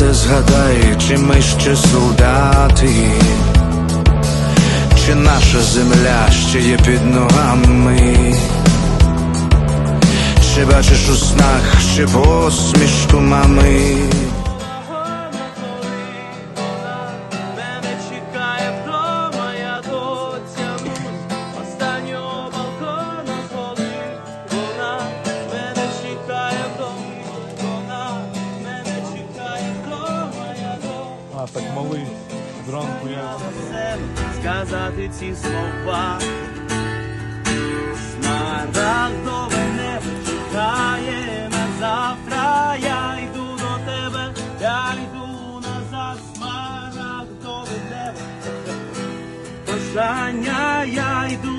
згадай, чи ми ще солдати, чи наша земля ще є під ногами, чи бачиш у снах ще посмішку мами. А, так малий. Зранку я. сказати ці слова. Смарагдове небо чекає на завтра. Я йду до тебе, я йду назад, смарагдове небо. Бажання, я йду